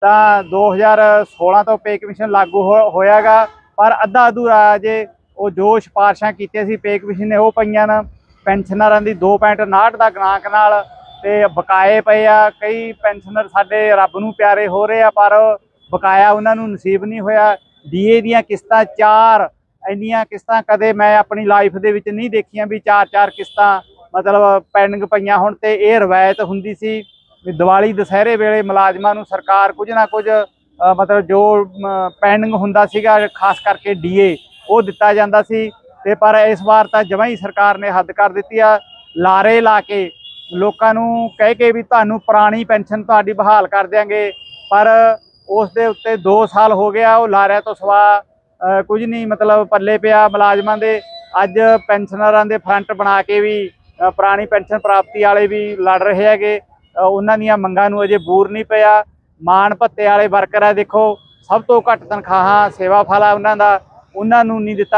ਤਾਂ 2016 ਤੋਂ pay commission ਲਾਗੂ ਹੋ- ਹੋਇਆਗਾ, ਪਰ ਅੱਧਾ ਅਧੂਰਾ ਜੇ ਉਹ ਜੋ ਸਿਫਾਰਸ਼ਾਂ ਕੀਤੀਆਂ ਸੀ ਪੇ ਕਮਿਸ਼ਨ ਨੇ, ਉਹ ਪਈਆਂ ਨਾ। ਪੈਨਸ਼ਨਰਾਂ ਦੀ 2.59 ਦਾ ਗਣਾਂਕ ਨਾਲ ਤੇ ਬਕਾਏ ਪਏ ਆ। ਕਈ ਪੈਨਸ਼ਨਰ ਸਾਡੇ ਰੱਬ ਨੂੰ ਪਿਆਰੇ ਹੋ ਰਹੇ ਆ, ਪਰ ਬਕਾਇਆ ਉਹਨਾਂ ਨੂੰ ਨਸੀਬ ਨਹੀਂ ਹੋਇਆ। ਡੀਏ ਦੀਆਂ ਕਿਸ਼ਤਾਂ ਚਾਰ, ਇੰਨੀਆਂ ਕਿਸ਼ਤਾਂ ਕਦੇ ਮੈਂ ਆਪਣੀ ਲਾਈਫ ਦੇ ਵਿੱਚ ਨਹੀਂ ਦੇਖੀਆਂ ਵੀ ਚਾਰ ਚਾਰ ਕਿਸ਼ਤਾਂ ਮਤਲਬ ਪੈਂਡਿੰਗ ਪਈਆਂ ਹੁਣ ਤੇ ਇਹ ਰਵਾਇਤ ਹੁੰਦੀ ਸੀ। ਵੀ ਦੀਵਾਲੀ ਦੁਸਹਿਰੇ ਵੇਲੇ ਮੁਲਾਜ਼ਮਾਂ ਨੂੰ ਸਰਕਾਰ ਕੁਝ ਨਾ ਕੁਝ ਮਤਲਬ ਜੋ ਪੈਂਡਿੰਗ ਹੁੰਦਾ ਸੀਗਾ, ਖਾਸ ਕਰਕੇ ਡੀਏ ਉਹ ਦਿੱਤਾ ਜਾਂਦਾ ਸੀ। ਤੇ ਪਰ ਇਸ ਵਾਰ ਤਾਂ ਜਮਾਂ ਹੀ ਸਰਕਾਰ ਨੇ ਹੱਦ ਕਰ ਦਿੱਤੀ ਆ। ਲਾਰੇ ਲਾ ਕੇ ਲੋਕਾਂ ਨੂੰ ਕਹਿ ਕੇ ਵੀ ਤੁਹਾਨੂੰ ਪੁਰਾਣੀ ਪੈਨਸ਼ਨ ਤੁਹਾਡੀ ਬਹਾਲ ਕਰ ਦਿਆਂਗੇ। ਪਰ ਉਸ ਦੇ ਉੱਤੇ 2 ਸਾਲ ਹੋ ਗਿਆ, ਉਹ ਲਾਰਿਆਂ ਤੋਂ ਸਵਾ ਕੁਝ ਨਹੀਂ ਮਤਲਬ ਪੱਲੇ ਪਿਆ ਮੁਲਾਜ਼ਮਾਂ ਦੇ। ਅੱਜ ਪੈਨਸ਼ਨਰਾਂ ਦੇ ਫਰੰਟ ਬਣਾ ਕੇ ਵੀ ਪੁਰਾਣੀ ਪੈਨਸ਼ਨ ਪ੍ਰਾਪਤੀ ਵਾਲੇ ਵੀ ਲੜ ਰਹੇ ਹੈਗੇ। ਉਹਨਾਂ ਦੀਆਂ ਮੰਗਾਂ ਨੂੰ ਅਜੇ ਬੂਰ ਨਹੀਂ ਪਿਆ। ਮਾਣ ਭੱਤੇ ਵਾਲੇ ਵਰਕਰ ਆ ਦੇਖੋ, ਸਭ ਤੋਂ ਘੱਟ ਤਨਖਾਹਾਂ ਸੇਵਾ ਫਲ ਆ ਉਹਨਾਂ ਦਾ, ਉਹਨਾਂ ਨੂੰ ਨਹੀਂ ਦਿੱਤਾ